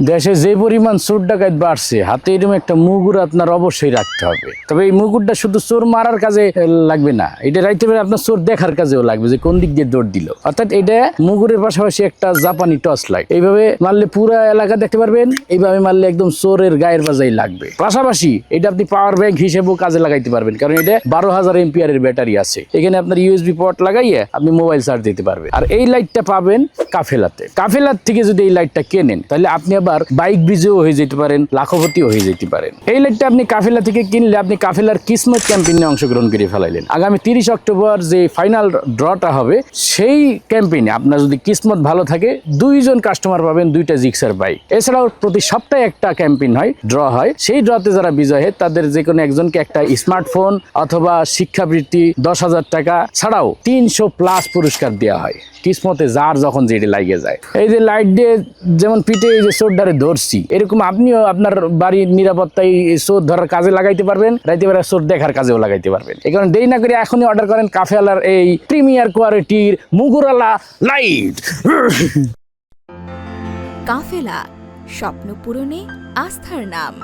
দেশে যে পরিমাণ চোর ডাকাত বাড়ছে, হাতে এরকম একটা মুগুর আপনার অবশ্যই রাখতে হবে। তবে এই মুগুরটা শুধু চোর মারার কাজে লাগবে না। এটা রাখতে পারে আপনার চোর দেখার কাজেও লাগবে যে কোন দিক দিয়ে দৌড় দিল। অর্থাৎ এটা মুগুরের পাশাপাশি একটা জাপানি টর্চ লাইট। এইভাবে মারলে পুরো এলাকা দেখতে পারবেন, এইভাবে মারলে একদম চোরের গায়ের বাজাই লাগবে। পাশাপাশি এটা আপনি পাওয়ার ব্যাংক হিসেবেও কাজে লাগাইতে পারবেন, কারণ এটা বারো হাজার এমপিআর এর ব্যাটারি আছে। এখানে আপনার ইউএসবি পট লাগাইয়ে আপনি মোবাইল চার্জ দিতে পারবেন। আর এই লাইটটা পাবেন কাফেলাতে। কাফেলার থেকে যদি এই লাইটটা কেনেন, তাহলে আপনি আবার বাইক বিজেও হয়ে যেতে পারেন, লাখপতিও হয়ে যেতে পারেন। এই লাইটটা আপনি কাফেলা থেকে কিনলে আপনি কাফেলার কিসমত ক্যাম্পেইনে অংশগ্রহণ করে ফেলাইলেন। আগামী তিরিশ অক্টোবর যে ফাইনাল ড্রটা হবে, সেই ক্যাম্পেইনে আপনার যদি কিসমত ভালো থাকে, দুইজন কাস্টমার পাবেন দুইটা জিক্সার বাইক। এছাড়াও প্রতি সপ্তাহে একটা ক্যাম্পেইন হয়, ড্র হয়। সেই ড্রতে যারা বিজয় হয়, তাদের যে কোনো একজনকে একটা স্মার্টফোন অথবা শিক্ষাবৃত্তি দশ হাজার টাকা ছাড়াও তিনশো প্লাস পুরস্কার দেওয়া হয়। কিসমতে যার যখন যেটি লাগে যায়। এই যে লাইট দিয়ে যেমন পিঠে এই যে চোরডারে ধরছি। এরকম আপনিও আপনার বাড়ির নিরাপত্তায় সোর ধরার কাজে লাগাইতে পারবেন, রাইতে বেলা চোর দেখার কাজেও লাগাইতে পারবেন। এই কারণে দেরি না করে এখনই অর্ডার করেন কাফেলার এই প্রিমিয়ার কোয়ালিটির মুগুরালা লাইট। কাফেলা, স্বপ্ন পূরণে আস্থার নাম।